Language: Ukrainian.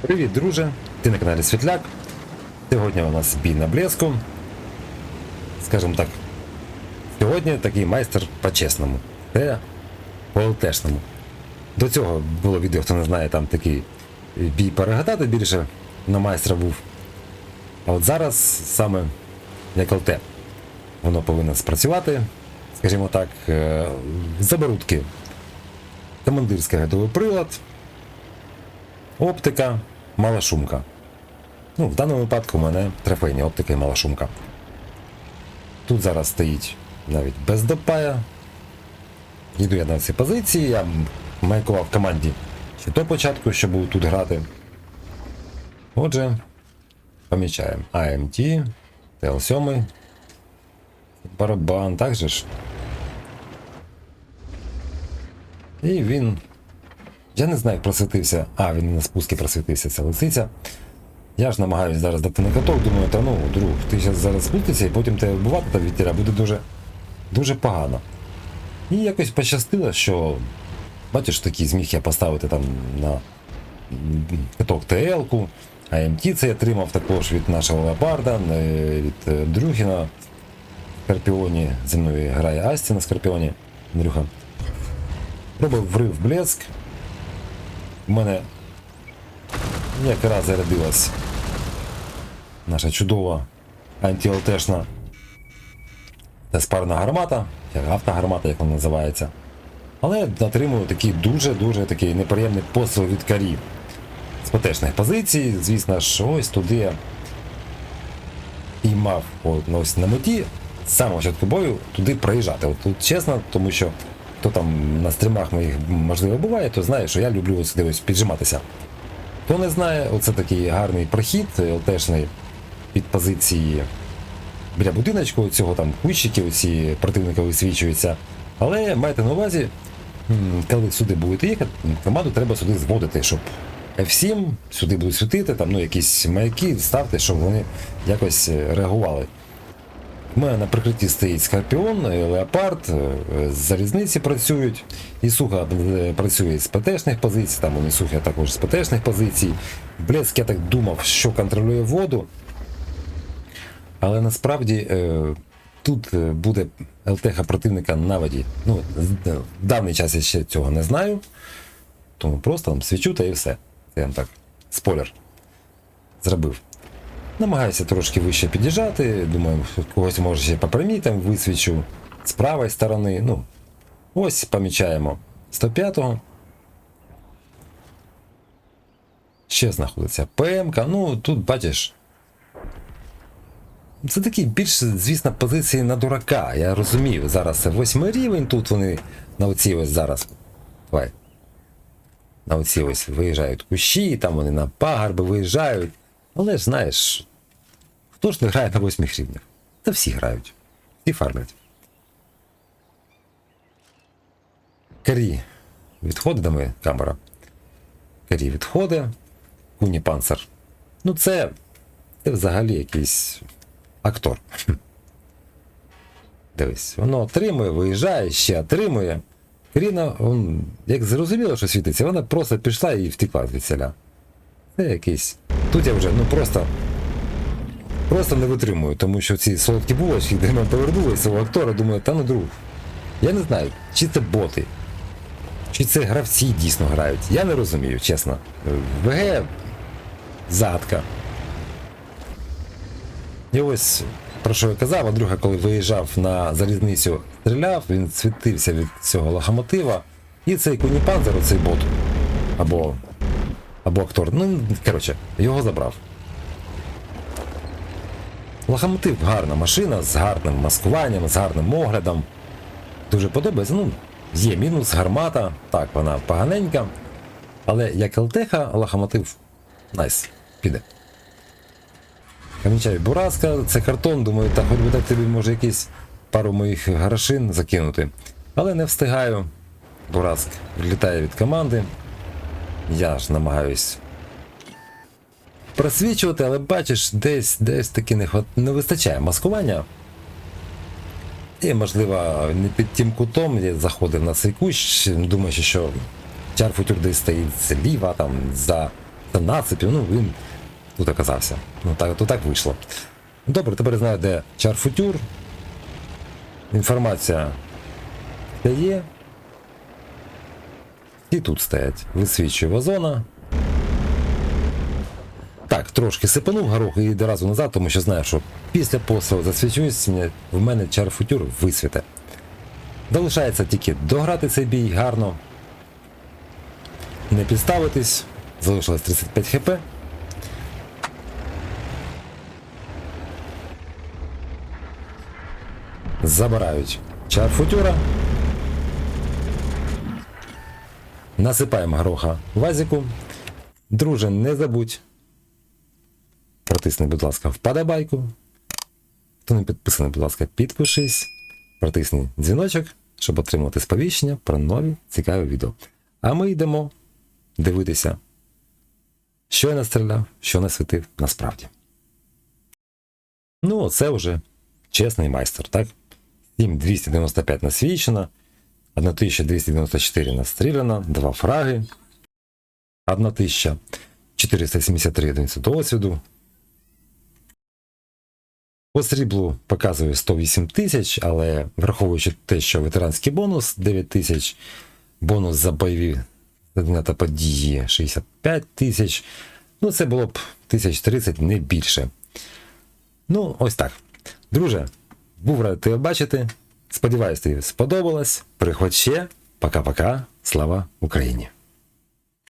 Привіт, друже! Ти на каналі Світляк. Сьогодні у нас бій на блеску. Скажімо так, сьогодні такий майстер по-чесному. Це по ЛТшному. До цього було відео, хто не знає, там такий бій перегадати більше на майстра був. А от зараз саме як ЛТ. Воно повинно спрацювати, скажімо так, е, заберутки. Командирський гадовий прилад, Оптика, мала шумка. Ну, в даному випадку у мене трофейні оптика і мала шумка. Тут зараз стоїть навіть без допая. Йду я на ці позиції, я маякував в команді ще до початку, що буду тут грати. Отже, помічаємо AMT, TL7, барабан, так же ж. І він я не знаю, як просвітився. А, він на спуску просвітився, ця лисиця. Я ж намагаюся зараз дати на каток, думаю, та ну, друг, ти зараз зараз спустишся і потім тебе вбивати та вітіра буде дуже дуже погано. І якось пощастило, що бачиш, такий зміг я поставити там на каток ТЛ-ку, АМТ це я отримав також від нашого леопарда, е, від е, Дрюхіна Скорпіоні. Зі мною грає Асті на Скорпіоні. Андрюха. Робив врив блеск. У мене якраз зарядилась наша чудова антиЛТшна спарна гармата, автогармата, як вона називається. Але отримую такий дуже-дуже такий неприємний посил від карі з ПТшних позицій. Звісно ж, ось туди і мав от, ось на меті з самого початку бою туди проїжджати. От тут чесно, тому що хто там на стрімах моїх можливо буває, то знає, що я люблю ось, ось піджиматися. Хто не знає, оце такий гарний прохід ЛТшний під позиції біля будиночку, цього там кущики, оці противника висвічуються. Але майте на увазі, коли сюди будете їхати, команду треба сюди зводити, щоб F7 сюди будуть світити, там ну, якісь маяки ставте, щоб вони якось е, реагували. У мене на прикритті стоїть Скорпіон, е, Леопард, е, залізниці працюють. І суха е, працює з ПТшних позицій, там вони сухи також з ПТшних позицій. Блеск, я так думав, що контролює воду. Але насправді тут буде ЛТХ противника на воді. Ну, в даний час я ще цього не знаю. Тому просто там свічу та і все. Це я так спойлер зробив. Намагаюся трошки вище під'їжджати. Думаю, когось може ще по там висвічу з правої сторони. Ну, ось помічаємо 105-го. Ще знаходиться ПМК. Ну, тут бачиш. Це такі більш, звісно, позиції на дурака. Я розумію. Зараз це восьмий рівень, тут вони на оці ось зараз. Давай. На оці ось виїжджають кущі, там вони на пагорби виїжджають. Але ж знаєш, хто ж не грає на восьмих рівнях? Та всі грають. Всі фармлять. Карі відходить мене камера. Карі відходить. Куні панцер. Ну це, це взагалі якийсь актор. Дивись, воно отримує, виїжджає, ще отримує. Каріна, як зрозуміло, що світиться, вона просто пішла і втекла від селя. Якийсь. Тут я вже ну просто. Просто не витримую, тому що ці солодкі булочки, де ми повернулися у актора, думаю, та ну друг. Я не знаю, чи це боти, чи це гравці дійсно грають. Я не розумію, чесно. ВГ загадка. І ось про що я казав, Андрюха, коли виїжджав на залізницю, стріляв, він світився від цього локомотива. І цей куніпанзер, оцей бот, або, або актор, ну, коротше, його забрав. Локомотив гарна машина з гарним маскуванням, з гарним оглядом. Дуже подобається. Ну, є мінус, гармата, так, вона поганенька. Але як ЛТХ, локомотив найс, піде. Камінчай бураска, це картон, думаю, так хоч би так тобі може якісь пару моїх грошин закинути. Але не встигаю. Бураск відлітає від команди. Я ж намагаюсь просвічувати, але бачиш, десь десь таки не, хват... не вистачає маскування. І, можливо, не під тим кутом я заходив на цей кущ, думаючи, що чарфутюр десь стоїть зліва, там за та насипів, ну він тут оказався. Ну так, то так вийшло. Добре, тепер знаю, де чарфутюр. Інформація є. І тут стоять. Висвічує вазона. Так, трошки сипанув горох і йде разу назад, тому що знаю, що після пострілу засвічуюсь, в мене чарфутюр висвіте. Залишається тільки дограти цей бій гарно. Не підставитись. Залишилось 35 хп. Забирають чарфутюра. Насипаємо гроха вазіку. Друже, не забудь. Протисни, будь ласка, вподобайку. Хто не підписаний, будь ласка, підпишись. Протисни дзвіночок, щоб отримати сповіщення про нові цікаві відео. А ми йдемо дивитися, що я настріляв, що насвітив насправді. Ну, це вже чесний майстер, так? 7295 насвічено, 1294 настріляно, 2 фраги, 1473 одиниці досвіду. По сріблу показує 108 тисяч, але враховуючи те, що ветеранський бонус 9 тисяч, бонус за бойові та події 65 тисяч. Ну, це було б 1030, не більше. Ну, ось так. Друже, був радий тебе бачити. Сподіваюсь, тобі сподобалось. Приходь ще. Пока-пока. Слава Україні!